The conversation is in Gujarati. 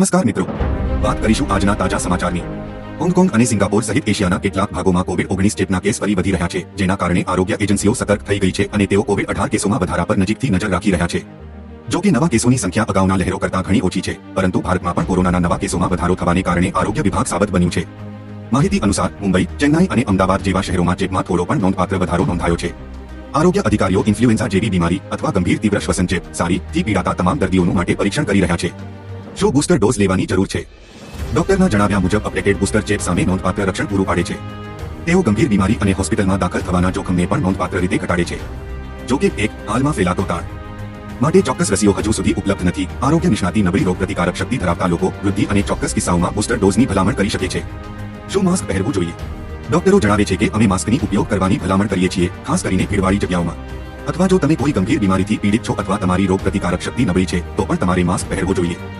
નમસ્કાર મિત્રો. વાત કરીશું આજના તાજા સમાચારની. હોંગકોંગ અને સિંગાપોર સહિત એશિયાના કેટલાક ભાગોમાં કોવિડ ઓગણીસ ચેપના કેસ ફરી વધી રહ્યા છે, જેના કારણે આરોગ્ય એજન્સીઓ સતર્ક થઈ ગઈ છે અને તેઓ કોવિડ અઢાર કેસોમાં વધારા પર નજીકથી નજર રાખી રહ્યા છે. જો કે નવા કેસોની સંખ્યા અગાઉના લહેરો કરતાં ઘણી ઓછી છે, પરંતુ ભારતમાં પણ કોરોનાના નવા કેસોમાં વધારો થવાને કારણે આરોગ્ય વિભાગ સાબત બન્યું છે. માહિતી અનુસાર, મુંબઈ, ચેન્નાઈ અને અમદાવાદ જેવા શહેરોમાં ચેપમાં થોડો પણ નોંધપાત્ર વધારો નોંધાયો છે. આરોગ્ય અધિકારીઓ ઇન્ફ્લુએન્ઝા જેવી બીમારી અથવા ગંભીર તીવ્ર શ્વસન ચેપ, સારી, થી પીડાતા તમામ દર્દીઓનું માટે પરીક્ષણ કરી રહ્યા છે. શું બૂસ્ટર ડોઝ લેવાની જરૂર છે? ડોક્ટરના જણાવ્યા મુજબ, અપડેટેડ બૂસ્ટર ચેપ સામે નોંધપાત્ર રક્ષણ પૂરું પાડે છે. તેઓ ગંભીર બીમારી અને હોસ્પિટલમાં દાખલ થવાના જોખમને પણ નોંધપાત્ર રીતે ઘટાડે છે. જો કે એક હાલમાં ફેલાતો તાળ માટે ચોક્કસ રસીઓ હજુ સુધી ઉપલબ્ધ નથી. આરોગ્ય નિષ્ણાતી નબળી રોગ પ્રતિકારક શક્તિ ધરાવતા લોકો વૃદ્ધિ અને ચોક્કસ કિસ્સાઓમાં બૂસ્ટર ડોઝની ભલામણ કરી શકે છે. શું માસ્ક પહેરવું જોઈએ? ડોક્ટરો જણાવે છે કે અમે માસ્કની ઉપયોગ કરવાની ભલામણ કરીએ છીએ, ખાસ કરીને ભીડવાળી જગ્યાઓમાં. અથવા જો તમે કોઈ ગંભીર બીમારીથી પીડિત છો અથવા તમારી રોગ પ્રતિકારક શક્તિ નબળી છે, તો પણ તમારે માસ્ક પહેરવો જોઈએ.